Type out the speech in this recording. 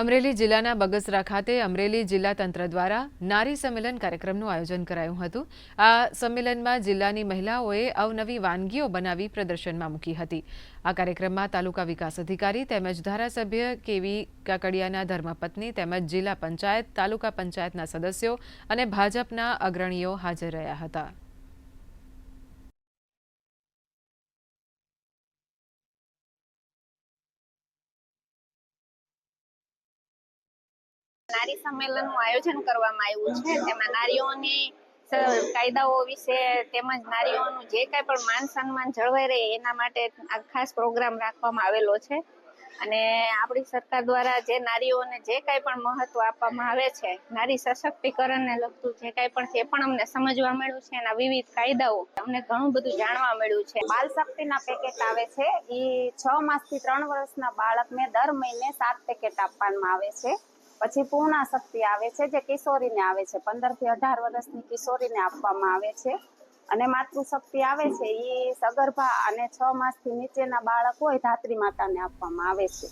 અમરેલી જિલ્લાના બગસરા ખાતે અમરેલી જિલ્લા તંત્ર દ્વારા નારી સંમેલન કાર્યક્રમનું આયોજન કરાયું હતું. આ સંમેલનમાં જિલ્લાની મહિલાઓએ અવનવી વાનગીઓ બનાવી પ્રદર્શનમાં મૂકી હતી. આ કાર્યક્રમમાં તાલુકા વિકાસ અધિકારી તેમજ ધારાસભ્ય કેવી કાકડિયાના ધર્મપત્ની તેમજ જિલ્લા પંચાયત, તાલુકા પંચાયતના સદસ્યો અને ભાજપના અગ્રણીઓ હાજર રહ્યા હતા. નારી સંમેલનનું આયોજન કરવામાં આવ્યું છે. તેમાં નારીઓની કાયદાઓ વિશે તેમજ નારીઓનું જે કાંઈ પણ માન સન્માન જળવાઈ રહે એના માટે આ ખાસ પ્રોગ્રામ રાખવામાં આવેલો છે. અને આપણી સરકાર દ્વારા જે નારીઓને જે કાંઈ પણ મહત્વ આપવામાં આવે છે, નારી સશક્તિકરણને લગતું જે કાંઈ પણ છે પણ અમને સમજવા મળ્યું છે એના વિવિધ કાયદાઓ અમને ઘણું બધું જાણવા મળ્યું છે. બાલ શક્તિના પેકેટ આવે છે. એ છ માસથી ત્રણ વર્ષના બાળકને દર મહિને સાત પેકેટ આપવામાં આવે છે. પછી પૂર્ણા શક્તિ આવે છે, જે કિશોરીને આવે છે. પંદરથી અઢાર વર્ષની કિશોરીને આપવામાં આવે છે. અને માતૃશક્તિ આવે છે એ સગર્ભા અને છ માસથી નીચેના બાળક હોય, ધાત્રી માતાને આપવામાં આવે છે.